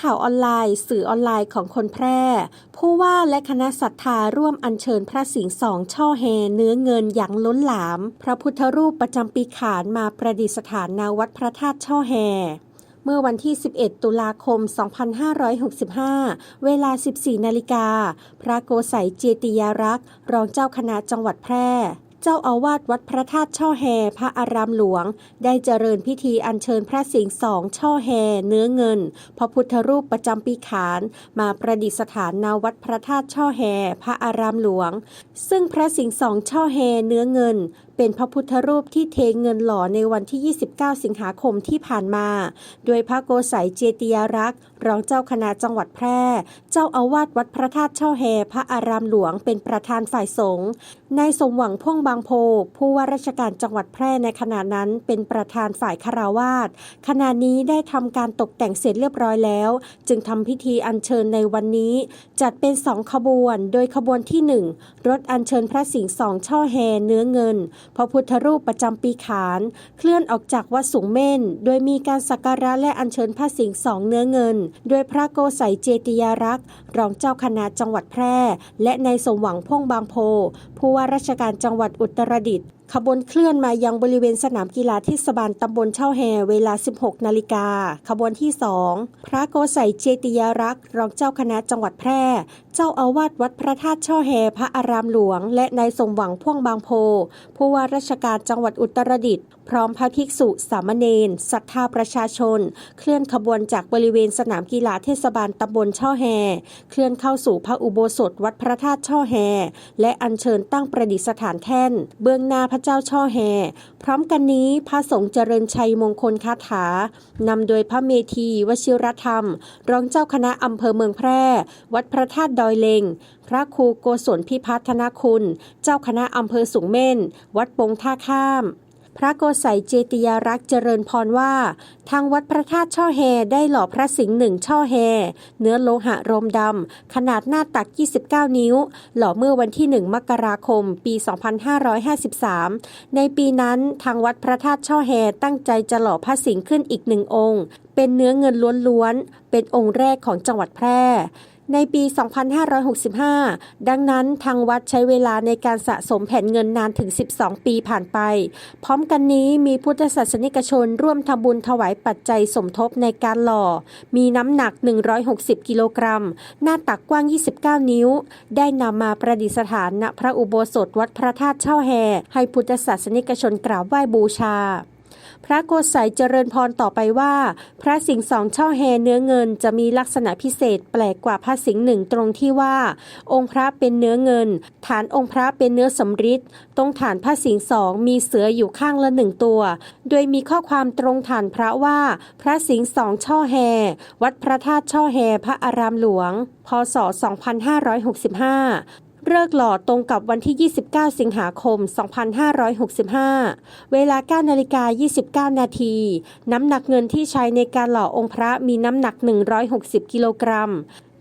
ข่าวออนไลน์ สื่อออนไลน์ของคนแพร่ ผู้ว่าและคณะศรัทธาร่วมอัญเชิญพระสิงห์สองช่อแฮเนื้อเงินอย่างล้นหลาม พระพุทธรูปประจำปีขานมาประดิษฐานณวัดพระธาตุช่อแฮเมื่อวันที่ 11 ตุลาคม 2565 เวลา 14 นาฬิกา พระโกไสยเจติยารักษ์ รองเจ้าคณะจังหวัดแพร่ เจ้าอาวาสวัดพระธาตุช่อแฮพระอารามหลวง ได้เจริญพิธีอัญเชิญพระสิงห์สองช่อแฮเนื้อเงิน พระพุทธรูปประจำปีขาน มาประดิษฐานณวัดพระธาตุช่อแฮพระอารามหลวง ซึ่งพระสิงห์สองช่อแฮเนื้อเงิน เป็นพระพุทธรูปที่เทเงินหล่อในวันที่ 29 สิงหาคมที่ผ่านมา โดยพระโกไสยเจติยรักษ์รองเจ้าคณะจังหวัดแพร่ เจ้าอาวาสวัดพระธาตุช่อแฮพระอารามหลวงเป็นประธานฝ่ายสงฆ์นายสมหวังพ่วงบางโพ ผู้ว่าราชการจังหวัดแพร่ในขณะนั้นเป็นประธานฝ่ายคาราวาสขณะนี้ได้ทำการตกแต่งเสร็จเรียบร้อยแล้ว จึงทำพิธีอัญเชิญในวันนี้ จัดเป็นสองขบวน โดยขบวนที่หนึ่งรถอัญเชิญพระสิงห์สองช่อแฮเนื้อเงิน พระพุทธรูปประจำปีขาน เคลื่อนออกจากวัดสูงเม่น โดยมีการสักการะและอัญเชิญพระสิงห์สองเนื้อเงิน โดยพระโกไสยเจติยารักษ์รองเจ้าคณะจังหวัดแพร่ และนายสมหวังพ่งบางโพผู้ว่าราชการจังหวัดอุตรดิตถ์ ขบวนเคลื่อนมายังบริเวณสนามกีฬาเทศบาลตำบลเช่าแฮเวลา 16 นาฬิกา ขบวนที่ 2 พระโกไสยเจติยรักษ์รองเจ้าคณะจังหวัดแพร่ เจ้าอาวาสวัดพระธาตุเช่อแฮพระอารามหลวง และนายสมหวังพ่วงบางโพ ผู้ว่าราชการจังหวัดอุตรดิตถ์พร้อมพระภิกษุสามเณรศรัทธาประชาชน เคลื่อนขบวนจากบริเวณสนามกีฬาเทศบาลตำบลเช่อแฮ เคลื่อนเข้าสู่พระอุโบสถวัดพระธาตุเช่อแฮ และอัญเชิญตั้งประดิษฐานแท่น เบื้องหน้าพระเจ้าช่อแฮ พร้อมกันนี้พระสงฆ์เจริญชัยมงคลคาถานำโดยพระเมธีวชิรธรรม รองเจ้าคณะอำเภอเมืองแพร่ วัดพระธาตุดอยเลงพระครูโกศลพิพัฒนคุณ เจ้าคณะอำเภอสูงเม่น วัดปงท่าข้าม พระโกไสยเจติยารักษ์เจริญพรว่า ทางวัดพระธาตุช่อแฮได้หล่อพระสิงห์หนึ่งช่อแฮเนื้อโลหะรมดำ ขนาดหน้าตัก 29 นิ้ว หล่อเมื่อวันที่ 1 มกราคม ปี 2553 ในปีนั้นทางวัดพระธาตุช่อแฮตั้งใจจะหล่อพระสิงห์ขึ้นอีกหนึ่งองค์ เป็นเนื้อเงินล้วนๆ เป็นองค์แรกของจังหวัดแพร่ ในปี 2565 ดังนั้นทางวัดใช้เวลาในการสะสมแผ่นเงินนานถึง 12 ปีผ่านไป พร้อมกันนี้มีพุทธศาสนิกชนร่วมทำบุญถวายปัจจัยสมทบในการหล่อ มีน้ำหนัก 160 กิโลกรัม หน้าตักกว้าง 29 นิ้ว ได้นำมาประดิษฐานณพระอุโบสถวัดพระธาตุเช่าแฮให้พุทธศาสนิกชนกราบไหว้บูชา พระโกไสยเจริญพรต่อไปว่า พระสิงห์สองช่อแฮเนื้อเงินจะมีลักษณะพิเศษแปลกกว่าพระสิงห์หนึ่งตรงที่ว่า องค์พระเป็นเนื้อเงิน ฐานองค์พระเป็นเนื้อสำริดตรงฐานพระสิงห์สองมีเสืออยู่ข้างละหนึ่งตัว โดยมีข้อความตรงฐานพระว่า พระสิงห์สองช่อแฮวัดพระธาตุช่อแฮพระอารามหลวง พศ 2565 เลิกหล่อตรงกับวันที่ 29 สิงหาคม 2565 เวลา 9 นาฬิกา 29 นาที น้ำหนักเงินที่ใช้ในการหล่อองค์พระมีน้ำหนัก 160 กิโลกรัม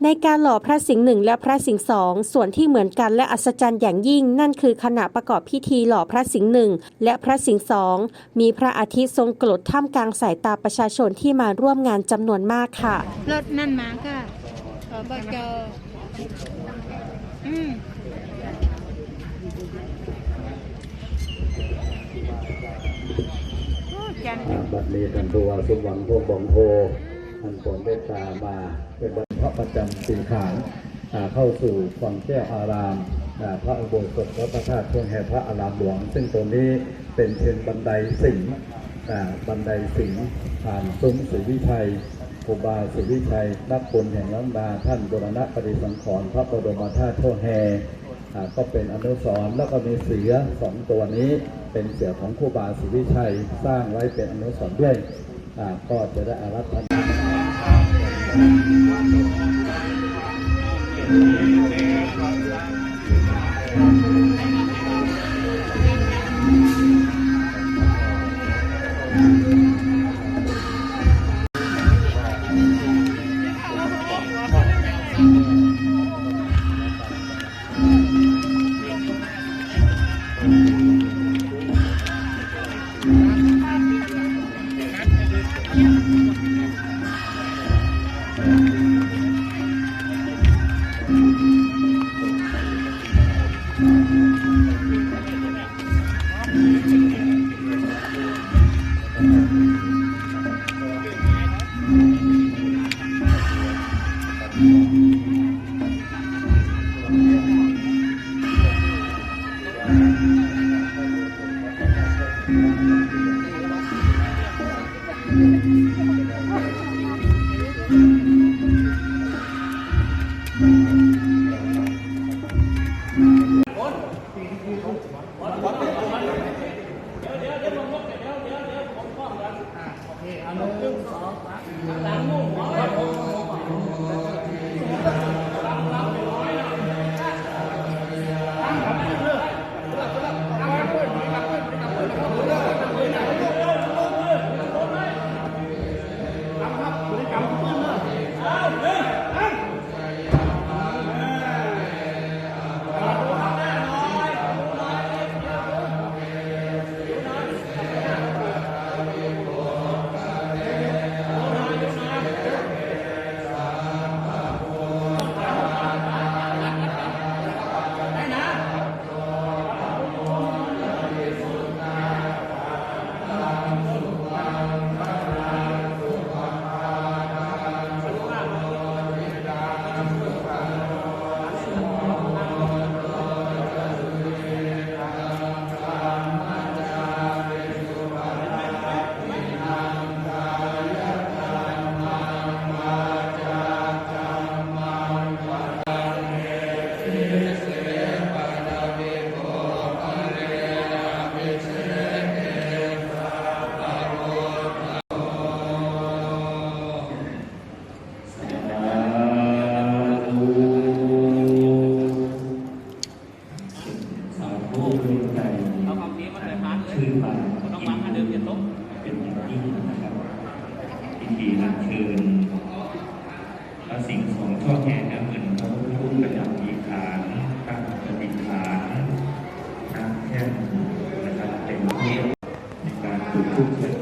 ในการหล่อพระสิงห์หนึ่งและพระสิงห์สองส่วนที่เหมือนกันและอัศจรรย์อย่างยิ่ง นั่นคือขณะประกอบพิธีหล่อพระสิงห์หนึ่งและพระสิงห์สองมีพระอาทิตย์ทรงกลดท่ามกลางสายตาประชาชนที่มาร่วมงานจำนวนมากค่ะรถนั่นมาค่ะอบจอืม จันอ่าบัดนี้ท่านตัวสมหวังพวกบองโพท่านผลได้ตามาเป็นวันพระประจำปีขานเข้าสู่ฝั่งแก้วอารามพระอุโบสถพระประธาตุช่วงแห่พระอารามหลวง ซึ่งตรงนี้เป็นเพียงบันไดสิงห์บันไดสิงห์ผ่านซุ้มศรีวิชัยครูบาศรีวิชัย นักบุญแห่งล้านนาท่านบุรณะปฏิสังขรณ์พระบรมธาตุช่วงแห่ก็เป็นอนุสรณ์แล้วก็มีเสือสองตัวนี้ เป็นเสือของครูบาศรีวิชัยสร้างไว้เป็นอนุสรณ์ด้วยก็จะได้อารัธนา เดี๋ยวเดี๋ยวเดี๋ยวผมเดี๋ยวเดี๋ยวเดี๋ยวผมป้องกันอ่าโอเคเอาลงสองสาม ด้วยใจชื่นบานเป็นอย่างยิ่นะครับยินดีรับเชิญพระสิ่งของช่อแก่น้ำเงินพระพุทธประดับมีขานตั้งปฏิฐานตั้งแท่นนะครับเป็นเทียนในการปลูกพืช